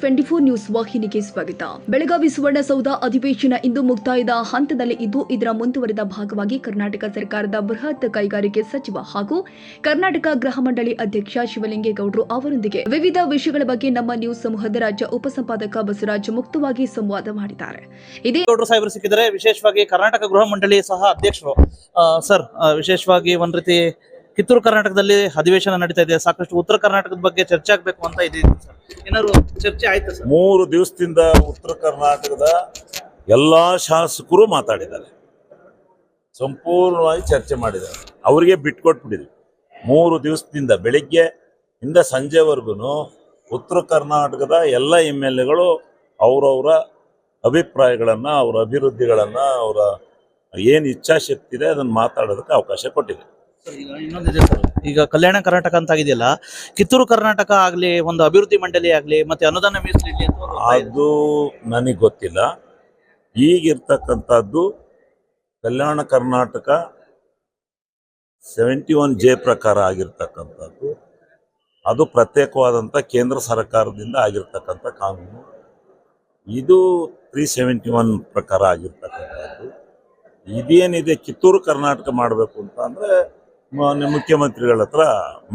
Twenty four news ವಾಹಿನಿಗೆ ಸ್ವಾಗತ. ಬೆಳಗಾವಿ ಸುವರ್ಣಸೌಧ ಅಧಿವೇಶನ ಇಂದು ಮುಕ್ತಾಯದ ಹಂತದಲ್ಲಿ ಇದ್ದು, ಇದರ ಮುಂದುವರೆದ ಭಾಗವಾಗಿ ಕರ್ನಾಟಕ ಸರ್ಕಾರದ ಬೃಹತ್ ಕೈಗಾರಿಕೆ ಸಚಿವ ಹಾಗೂ ಕರ್ನಾಟಕ ಗೃಹ ಮಂಡಳಿ ಅಧ್ಯಕ್ಷ ಶಿವಲಿಂಗೇಗೌಡರು ಅವರೊಂದಿಗೆ ವಿವಿಧ ವಿಷಯಗಳ ಬಗ್ಗೆ ನಮ್ಮ ನ್ಯೂಸ್ ಸಮೂಹದ ರಾಜ್ಯ ಉಪಸಂಪಾದಕ ಬಸವರಾಜ್ ಮುಕ್ತವಾಗಿ ಸಂವಾದ ಮಾಡಿದ್ದಾರೆ. ಇದೇ ಸಾಹೇಬರು ಸಿಕ್ಕಿದ್ದಾರೆ ವಿಶೇಷವಾಗಿ ಕರ್ನಾಟಕ ಗೃಹ ಮಂಡಳಿ ಸಹ ಅಧ್ಯಕ್ಷರು. ಸರ್ ವಿಶೇಷವಾಗಿ ಒಂದ್ ರೀತಿ ಕಿತ್ತೂರು ಕರ್ನಾಟಕದಲ್ಲಿ ಅಧಿವೇಶನ ನಡೀತಾ ಇದೆ. ಸಾಕಷ್ಟು ಉತ್ತರ ಕರ್ನಾಟಕದ ಬಗ್ಗೆ ಚರ್ಚೆ ಆಗ್ಬೇಕು ಅಂತ ಇದೆ ಸರ್. ಏನಾದ್ರು ಚರ್ಚೆ ಆಯ್ತು ಸರ್? ಮೂರು ದಿವಸದಿಂದ ಉತ್ತರ ಕರ್ನಾಟಕದ ಎಲ್ಲಾ ಶಾಸಕರು ಮಾತಾಡಿದ್ದಾರೆ. ಸಂಪೂರ್ಣವಾಗಿ ಚರ್ಚೆ ಮಾಡಿದ್ದಾರೆ. ಅವರಿಗೆ ಬಿಟ್ಕೊಟ್ಬಿಟ್ಟಿದ್ವಿ. ಮೂರು ದಿವಸದಿಂದ ಬೆಳಿಗ್ಗೆ ಇಂದ ಸಂಜೆವರೆಗೂ ಉತ್ತರ ಕರ್ನಾಟಕದ ಎಲ್ಲ ಎಂ ಎಲ್ ಎಗಳು ಅವರವರ ಅಭಿಪ್ರಾಯಗಳನ್ನು, ಅವರ ಅಭಿವೃದ್ಧಿಗಳನ್ನು, ಅವರ ಏನು ಇಚ್ಛಾಶಕ್ತಿ ಇದೆ ಅದನ್ನು ಮಾತಾಡೋದಕ್ಕೆ ಅವಕಾಶ ಕೊಟ್ಟಿದೆ ಇನ್ನೊಂದಿದೆ ಸರ್ ಈಗ ಕಲ್ಯಾಣ ಕರ್ನಾಟಕ ಅಂತ ಆಗಿದೆಯಲ್ಲ, ಕಿತ್ತೂರು ಕರ್ನಾಟಕ ಆಗಲಿ, ಒಂದು ಅಭಿವೃದ್ಧಿ ಮಂಡಳಿ ಆಗಲಿ, ಮತ್ತೆ ಅನುದಾನ ಮೀಸಲಿಡ್ಲಿ ಅಂತ. ಅದು ನನಗೆ ಗೊತ್ತಿಲ್ಲ. ಈಗಿರ್ತಕ್ಕಂಥದ್ದು Kalyana Karnataka seventy one J ಪ್ರಕಾರ ಆಗಿರ್ತಕ್ಕಂಥದ್ದು. ಅದು ಪ್ರತ್ಯೇಕವಾದಂಥ ಕೇಂದ್ರ ಸರ್ಕಾರದಿಂದ ಆಗಿರ್ತಕ್ಕಂಥ ಕಾನೂನು. ಇದು ತ್ರೀ ಸೆವೆಂಟಿ ಒನ್ ಪ್ರಕಾರ ಆಗಿರ್ತಕ್ಕಂಥದ್ದು. ಇದೇನಿದೆ ಕಿತ್ತೂರು ಕರ್ನಾಟಕ ಮಾಡಬೇಕು ಅಂತ ಅಂದರೆ ಮುಖ್ಯಮಂತ್ರಿಗಳ ಹತ್ರ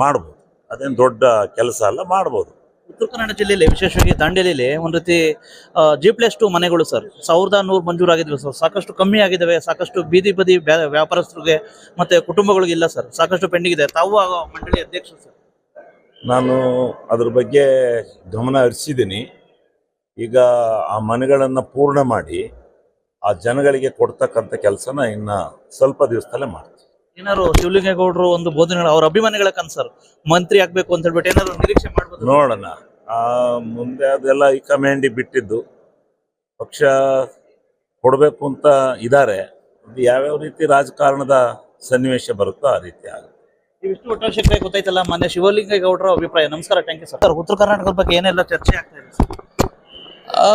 ಮಾಡ್ಬೋದು. ಅದೇನು ದೊಡ್ಡ ಕೆಲಸ ಅಲ್ಲ ಮಾಡ್ಬೋದು. ಉತ್ತರ ಕನ್ನಡ ಜಿಲ್ಲೆಯಲ್ಲಿ ವಿಶೇಷವಾಗಿ ದಾಂಡೇಲಿಯಲ್ಲಿ ಒಂದು ರೀತಿ ಜಿ ಪ್ಲಸ್ ಟು ಮನೆಗಳು ಸರ್. ಸಾವಿರದ ನೂರು ಮಂಜೂರಾಗಿದ್ವಿ ಸರ್. ಸಾಕಷ್ಟು ಕಮ್ಮಿ ಆಗಿದ್ದಾವೆ ಸಾಕಷ್ಟು ಬೀದಿ ಬದಿ ವ್ಯಾಪಾರಸ್ಥರಿಗೆ ಮತ್ತು ಕುಟುಂಬಗಳಿಗಿಲ್ಲ ಸರ್. ಸಾಕಷ್ಟು ಪೆಂಡಿಂಗ್ ಇದೆ. ತಾವು ಮಂಡಳಿ ಅಧ್ಯಕ್ಷರು ಸರ್? ನಾನು ಅದ್ರ ಬಗ್ಗೆ ಗಮನ ಹರಿಸಿದ್ದೀನಿ. ಈಗ ಆ ಮನೆಗಳನ್ನು ಪೂರ್ಣ ಮಾಡಿ ಆ ಜನಗಳಿಗೆ ಕೊಡ್ತಕ್ಕಂಥ ಕೆಲಸನ ಇನ್ನು ಸ್ವಲ್ಪ ದಿವಸದಲ್ಲೇ ಮಾಡ್ತೀವಿ ಏನಾದ್ರು ಶಿವಲಿಂಗೇಗೌಡರು ಒಂದು ಬೋಧನೆಗಳು ಅವ್ರ ಅಭಿಮಾನಿಗಳ ಕನ್ಸರ್ ಮಂತ್ರಿ ಆಗ್ಬೇಕು ಅಂತ ಹೇಳ್ಬಿಟ್ಟು ಏನಾದ್ರು ನಿರೀಕ್ಷೆ ಮಾಡ್ಬೋದು? ನೋಡೋಣ. ಆ ಮುಂದೆ ಅದೆಲ್ಲ ಈ ಕಮಾಂಡಿ ಬಿಟ್ಟಿದ್ದು. ಪಕ್ಷ ಕೊಡಬೇಕು ಅಂತ ಇದ್ದಾರೆ ಅದು ಯಾವ್ಯಾವ ರೀತಿ ರಾಜಕಾರಣದ ಸನ್ನಿವೇಶ ಬರುತ್ತೋ ಆ ರೀತಿ ಆಗುತ್ತೆ. ಇವಿಷ್ಟು ಒಟ್ಟವಶ್ಯಕತೆ ಗೊತ್ತಾಯ್ತಲ್ಲ ಮೊನ್ನೆ ಶಿವಲಿಂಗೇಗೌಡರ ಅಭಿಪ್ರಾಯ. ನಮಸ್ಕಾರ ಥ್ಯಾಂಕ್ ಯು ಸರ್ ಸರ್ ಉತ್ತರ ಕರ್ನಾಟಕದ ಬಗ್ಗೆ ಏನೆಲ್ಲ ಚರ್ಚೆ ಆಗ್ತಾ ಇದೆ ಸರ್ ಆ,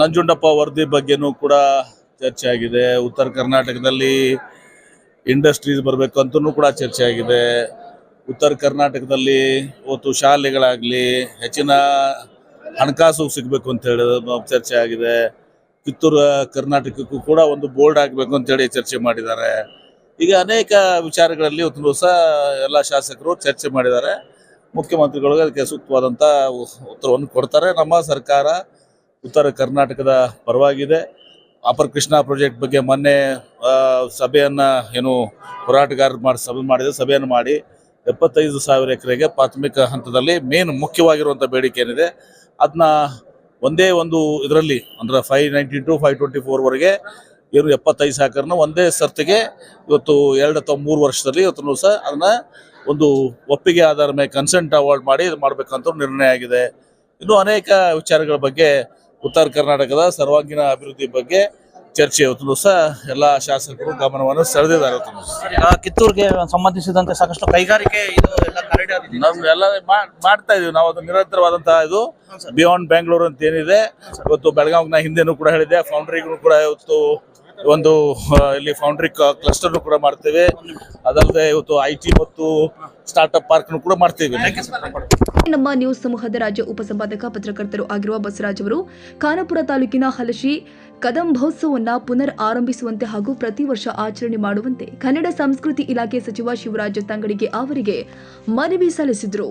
ನಂಜುಂಡಪ್ಪ ವರದಿ ಬಗ್ಗೆನೂ ಕೂಡ ಚರ್ಚೆ ಆಗಿದೆ. ಉತ್ತರ ಕರ್ನಾಟಕದಲ್ಲಿ ಇಂಡಸ್ಟ್ರೀಸ್ ಬರಬೇಕು ಅಂತಲೂ ಕೂಡ ಚರ್ಚೆ ಆಗಿದೆ. ಉತ್ತರ ಕರ್ನಾಟಕದಲ್ಲಿ ಇವತ್ತು ಶಾಲೆಗಳಾಗಲಿ, ಹೆಚ್ಚಿನ ಹಣಕಾಸು ಸಿಗಬೇಕು ಅಂತ ಹೇಳಿ ಚರ್ಚೆ ಆಗಿದೆ. ಕಿತ್ತೂರು, ಕರ್ನಾಟಕಕ್ಕೂ ಕೂಡ ಒಂದು ಬೋರ್ಡ್ ಆಗಬೇಕು ಅಂತೇಳಿ ಚರ್ಚೆ ಮಾಡಿದ್ದಾರೆ. ಈಗ ಅನೇಕ ವಿಚಾರಗಳಲ್ಲಿ ಇವತ್ತು ದಿವಸ ಎಲ್ಲ ಶಾಸಕರು ಚರ್ಚೆ ಮಾಡಿದ್ದಾರೆ. ಮುಖ್ಯಮಂತ್ರಿಗಳು ಅದಕ್ಕೆ ಸೂಕ್ತವಾದಂಥ ಉತ್ತರವನ್ನು ಕೊಡ್ತಾರೆ. ನಮ್ಮ ಸರ್ಕಾರ ಉತ್ತರ ಕರ್ನಾಟಕದ ಪರವಾಗಿದೆ. ಅಪರ್ ಕೃಷ್ಣ ಪ್ರಾಜೆಕ್ಟ್ ಬಗ್ಗೆ ಮೊನ್ನೆ ಸಭೆಯನ್ನು ಏನು ಹೋರಾಟಗಾರರು ಮಾಡಿ, ಸಭೆ ಮಾಡಿದೆ ಸಭೆಯನ್ನು ಮಾಡಿ ಎಪ್ಪತ್ತೈದು ಸಾವಿರ ಎಕರೆಗೆ ಪ್ರಾಥಮಿಕ ಹಂತದಲ್ಲಿ ಮೇನ್ ಮುಖ್ಯವಾಗಿರುವಂಥ ಬೇಡಿಕೆ ಏನಿದೆ ಅದನ್ನ ಒಂದೇ ಒಂದು ಇದರಲ್ಲಿ, ಅಂದ್ರೆ five ninety two five twenty ಫೋರ್ವರೆಗೆ ಏನು ಎಪ್ಪತ್ತೈದು ಸಾವಿರನ ಒಂದೇ ಸರ್ತಿಗೆ ಇವತ್ತು ಎರಡು ಅಥವಾ ಮೂರು ವರ್ಷದಲ್ಲಿ ಇವತ್ತು ಸಹ ಅದನ್ನು ಒಂದು ಒಪ್ಪಿಗೆ ಆಧಾರ ಮೇಲೆ ಕನ್ಸೆಂಟ್ ಅವಾರ್ಡ್ ಮಾಡಿ ಇದು ಮಾಡಬೇಕಂತ ನಿರ್ಣಯ ಆಗಿದೆ. ಇನ್ನು ಅನೇಕ ವಿಚಾರಗಳ ಬಗ್ಗೆ ಉತ್ತರ ಕರ್ನಾಟಕದ ಸರ್ವಾಂಗೀಣ ಅಭಿವೃದ್ಧಿ ಬಗ್ಗೆ ಚರ್ಚೆ ಇವತ್ತು ಸಹ ಎಲ್ಲ ಶಾಸಕರು ಗಮನವನ್ನು ಸೆಳೆದಿದ್ದಾರೆ ಕಿತ್ತೂರಿಗೆ ಸಂಬಂಧಿಸಿದಂತೆ ಸಾಕಷ್ಟು ಕೈಗಾರಿಕೆ ಇದು ಎಲ್ಲ ಮಾಡ್ತಾ ಇದೀವಿ. ನಾವು ಅದು ನಿರಂತರವಾದಂತಹ ಇದು ಬಿಯಾಂಡ್ ಬ್ಯಾಂಗ್ಳೂರ್ ಅಂತ ಏನಿದೆ. ಇವತ್ತು ಬೆಳಗಾವಿನ ಹಿಂದೆನೂ ಕೂಡ ಹೇಳಿದೆ. ಫೌಂಡ್ರಿಗೂ ಕೂಡ ಇವತ್ತು ಒಂದು ಇಲ್ಲಿ ಫೌಂಡ್ರಿ ಕ್ಲಸ್ಟರ್ ಕೂಡ ಮಾಡ್ತೇವೆ. ಅದಲ್ಲದೆ ಇವತ್ತು ಐ ಟಿ ಮತ್ತು ಸ್ಟಾರ್ಟ್ಅಪ್ ಪಾರ್ಕ್ ಕೂಡ ಮಾಡ್ತೇವೆ. ನಮ್ಮ ನ್ಯೂಸ್ ಸಮೂಹದ ರಾಜ್ಯ ಉಪಸಂಪಾದಕ, ಪತ್ರಕರ್ತರು ಆಗಿರುವ ಬಸವರಾಜ್ ಅವರು ಖಾನಾಪುರ ತಾಲೂಕಿನ ಹಲಶಿ ಕದಂಬೋತ್ಸವನ್ನ ಪುನರ್ ಆರಂಭಿಸುವಂತೆ ಹಾಗೂ ಪ್ರತಿ ವರ್ಷ ಆಚರಣೆ ಮಾಡುವಂತೆ ಕನ್ನಡ ಸಂಸ್ಕೃತಿ ಇಲಾಖೆ ಸಚಿವ ಶಿವರಾಜ ತಂಗಡಿಗೆ ಅವರಿಗೆ ಮನವಿ ಸಲ್ಲಿಸಿದರು.